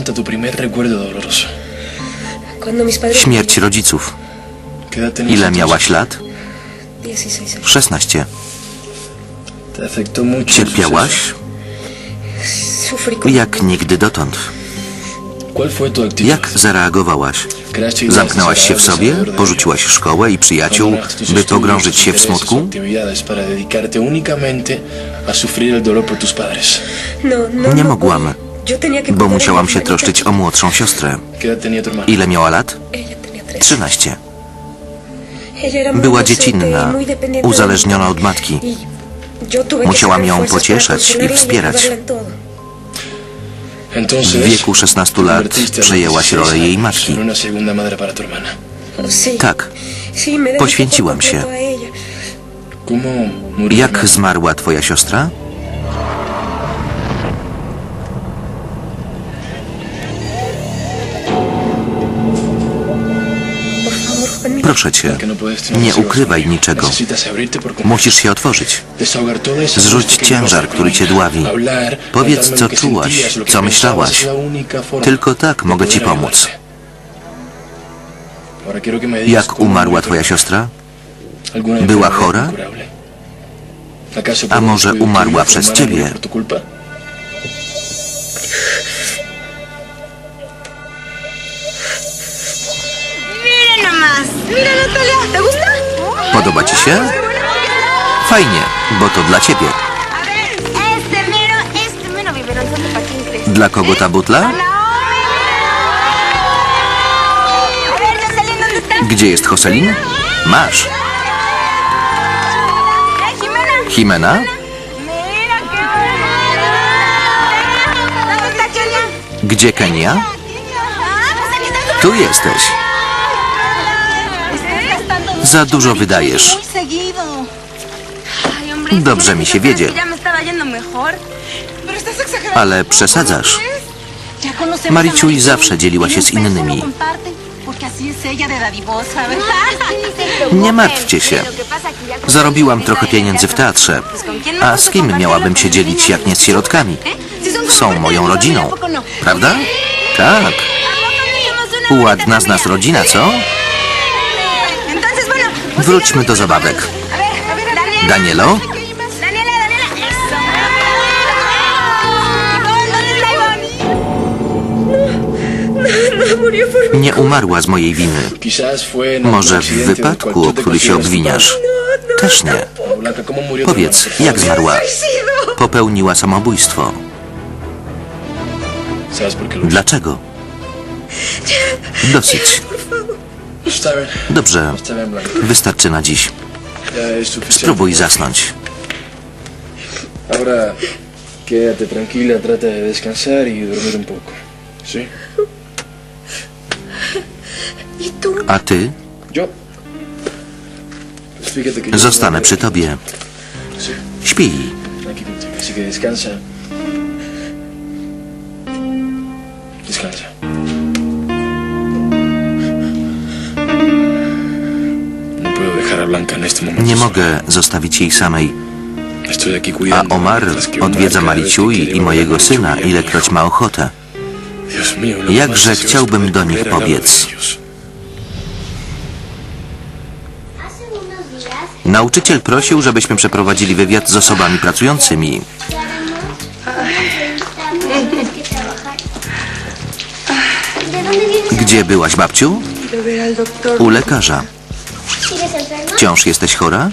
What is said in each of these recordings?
Cuenta tu primer recuerdo doloroso. Śmierć rodziców. ¿Qué edad tenías Ile miałaś lat? 16 años. 16. Te afectó mucho. el Cierpiałaś? Jak nigdy dotąd. Jak zareagowałaś? ¿Creaste ideas Zamknęłaś się w sobie? Porzuciłaś szkołę i przyjaciół, by pogrążyć się w smutku? padres. No, no, Nie no mogłam, bo musiałam się troszczyć o młodszą siostrę. Ile miała lat? Ella tenía 13. 13. Ella era muy Była dziecinna, uzależniona od matki. Musiałam ją pocieszać i wspierać. W wieku 16 lat przejęłaś 16 rolę jej matki. Tak. Poświęciłam się. Jak zmarła twoja siostra? Proszę cię, nie ukrywaj niczego. Musisz się otworzyć. Zrzuć ciężar, który cię dławi. Powiedz, co czułaś, co myślałaś. Tylko tak mogę ci pomóc. Jak umarła twoja siostra? ¿Alguna Była chora? A może umarła przez ciebie? Podoba ci się? Fajnie, bo to dla ciebie. Dla kogo ta butla? Gdzie jest Joselin? Masz. Jimena. Gdzie Kenia? Tu jesteś. Za dużo wydajesz. Dobrze mi się ¿sabes wiedzie. Ale przesadzasz. Maryciuj. zawsze dzieliła się z innymi. Nie martwcie się. Zarobiłam trochę pieniędzy w teatrze. A z kim miałabym się dzielić, jak nie z środkami? Są moją rodziną. Prawda? Tak. Ładna z nas rodzina, co? No murió por mí. Nie umarła z mojej winy. Może w wypadku, o który się obwiniasz. Też nie. culpable. Blanca, ¿cómo murió tu Powiedz, jak zmarła? Popełniła samobójstwo. Dlaczego? Dosyć. Dobrze. Wystarczy na dziś. Spróbuj zasnąć. Ahora quédate tranquila, trata de descansar y dormir un poco. ¿Sí? ¿Y tú? A ty? Zostanę przy tobie. Sí, Śpij. Así que. Descansa. Nie sola. mogę zostawić jej samej. A. Omar odwiedza quiere i mojego syna, ilekroć ma ochotę. Lo Jakże chciałbym do nich pobiec. Nauczyciel prosił, żebyśmy przeprowadzili wywiad z osobami pracującymi. Gdzie byłaś, babciu? U lekarza. Wciąż jesteś chora?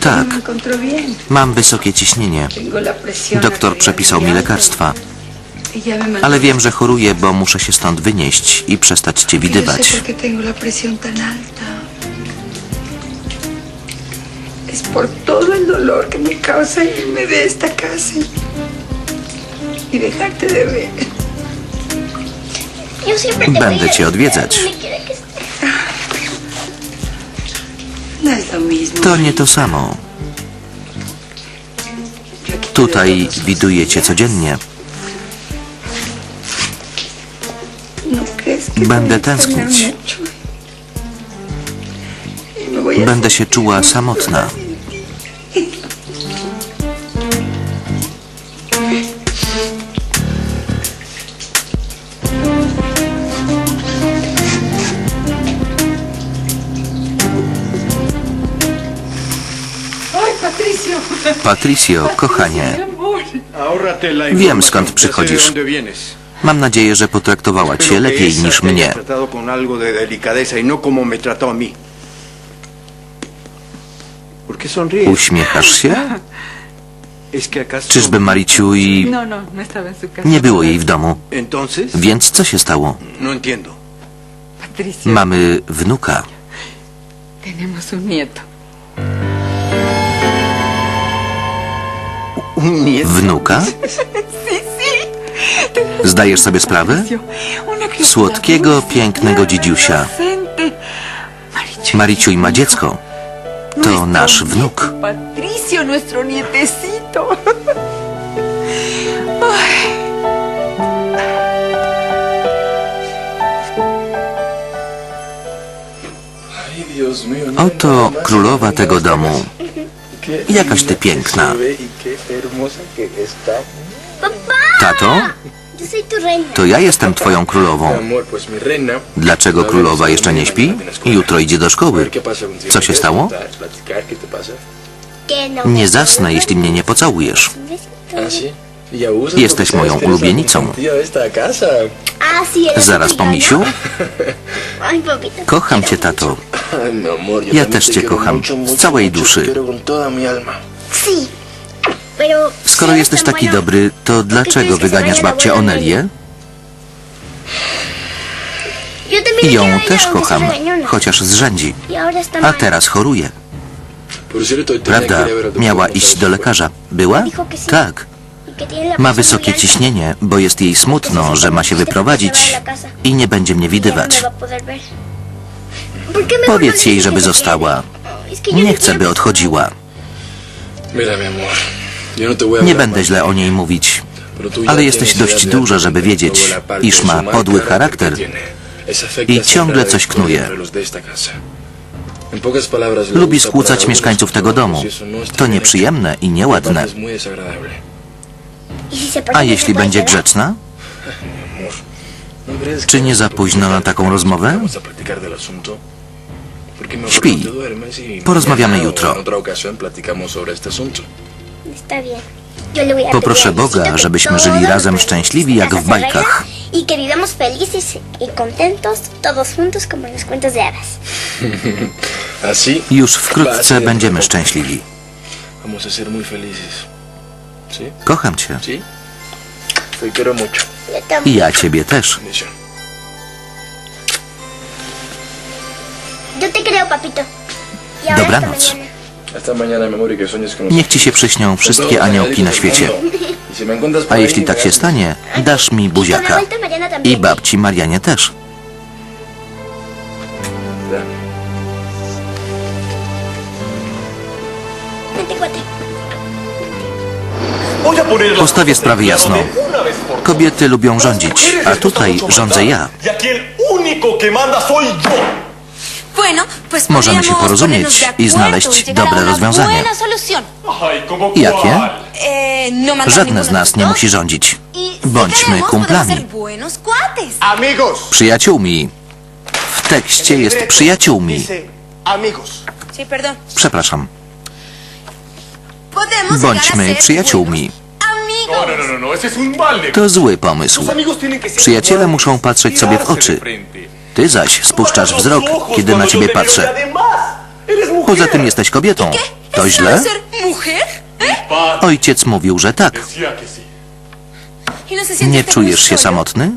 Tak. Mam wysokie ciśnienie. Doktor przepisał mi lekarstwa. Ale wiem, że choruję, bo muszę się stąd wynieść i przestać cię widywać. por qué tengo la presión tan alta. Es por todo el dolor que me causa irme de esta casa y, dejarte de ver. Będę cię odwiedzać. To nie to samo. Tutaj días. codziennie. ¿No Będę tęsknić. a Będę się czuła samotna. Patricio, kochanie, Wiem, skąd de przychodzisz. mam nadzieję, że potraktowała cię lepiej niż mnie. y no. Uśmiechasz się? ¿Es que acaso... Czyżby Mariciu i No, no, no nie było jej w domu? Więc co się stało? no Mamy wnuka. tenemos un nieto. Wnuka? Zdajesz sobie sprawę? Słodkiego, pięknego dzidziusia. Mariciuj ma dziecko. To nasz wnuk. Patricio, nuestro nietecito. No Oto królowa tego domu. Jakaś ty piękna. Tato, to ja jestem twoją królową. Dlaczego królowa jeszcze nie śpi? Jutro idzie do szkoły. Co się ¿Quieres stało? Nie zasnę, jeśli mnie nie pocałujesz. Jesteś moją ulubienicą. Zaraz po misiu? Kocham cię, tato. Ja też te cię kocham. Z całej duszy. Skoro jesteś taki dobry, to dlaczego wyganiasz babcię Onelię? I ją też kocham, chociaż zrzędzi. Y A teraz choruje. Prawda, miała iść do Fuera. lekarza. Była? Tak. Y Ma wysokie ciśnienie, bo jest jej smutno, że ma się wyprowadzić i nie będzie mnie Y no widywać. Powiedz jej, żeby została. Nie chcę, by odchodziła. Nie będę źle o niej mówić. Ale jesteś dość duża, żeby wiedzieć, iż ma podły charakter i ciągle coś knuje. Lubi skłócać mieszkańców tego domu. To nieprzyjemne i nieładne. Aparte, es muy desagradable. ¿Y si se porta A jeśli będzie grzeczna? Amor, ¿no crees Czy nie za późno na taką rozmowę? Śpi. Porozmawiamy jutro. Poproszę Boga, żebyśmy żyli razem szczęśliwi jak w bajkach. Y que vivamos felices y contentos todos juntos como en los cuentos de hadas. Así Już wkrótce będziemy szczęśliwi. Vamos a ser muy felices. ¿Sí? Kocham cię. ¿Sí? Te quiero mucho. I ja ciebie też. Dobranoc. Niech ci się przyśnią wszystkie aniołki na świecie. A jeśli tak się stanie, dasz mi buziaka. I babci Marianie też. Postawię sprawy jasno. Kobiety lubią rządzić, a tutaj rządzę ja. Możemy się porozumieć i znaleźć dobre rozwiązanie. buena solución. Ay, ¿cómo Jakie? Eh, no Żadne z nas nie musi rządzić. Y Bądźmy kumplami. Przyjaciółmi. W tekście jest przyjaciółmi. Przepraszam. Bądźmy przyjaciółmi. To zły pomysł. Los amigos tienen que ser Przyjaciele muszą patrzeć sobie w oczy. Ty zaś spuszczasz wzrok, kiedy na ciebie y patrzę. Poza tym jesteś kobietą. To ¿Eso źle? Padre Ojciec mówił, że tak. ¿Y no Nie czujesz się samotny?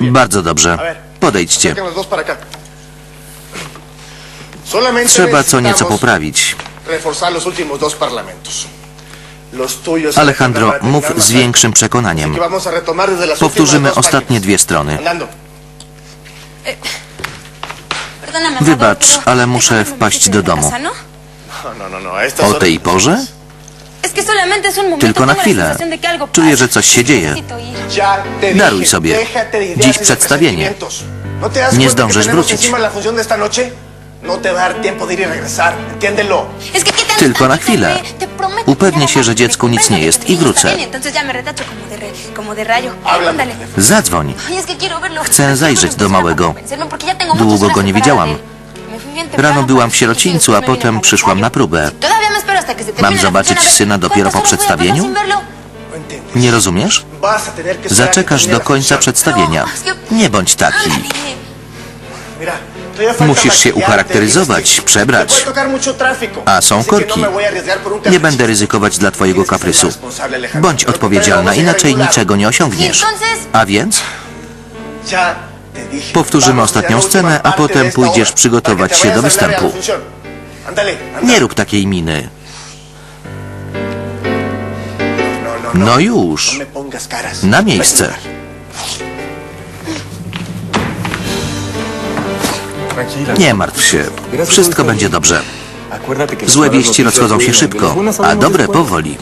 Bardzo dobrze. Podejdźcie. Trzeba co nieco poprawić. reforzar los últimos dos parlamentos. Tuyos. Alejandro, mów z większym przekonaniem. Powtórzymy ostatnie dwie strony. Matador, Wybacz, ale muszę wpaść do domu. ¿no? No, no, O tej porze? Tylko na chwilę. Czuję, że coś się dzieje. Daruj sobie. Dziś y przedstawienie. presentimientos. ¿No te das Nie zdążysz wrócić. No te dar tiempo de ir y regresar, entiéndelo. Tylko na chwilę. Upewnię się, że dziecku nic nie jest i wrócę. Zadzwoń. Chcę zajrzeć do małego. Długo go nie widziałam. Rano byłam w sierocińcu, a potem przyszłam na próbę. Mam zobaczyć syna dopiero po przedstawieniu? Nie rozumiesz? Zaczekasz do końca przedstawienia. Nie bądź taki. Mira, Musisz się ucharakteryzować, przebrać. A są korki. Nie będę ryzykować dla twojego kaprysu. Bądź odpowiedzialna, inaczej niczego nie osiągniesz. A więc? Powtórzymy ostatnią scenę, a potem pójdziesz przygotować się do występu. Nie rób takiej miny. No, no już. Na miejsce. Nie martw się, wszystko będzie dobrze. Złe wieści rozchodzą się szybko, a dobre powoli.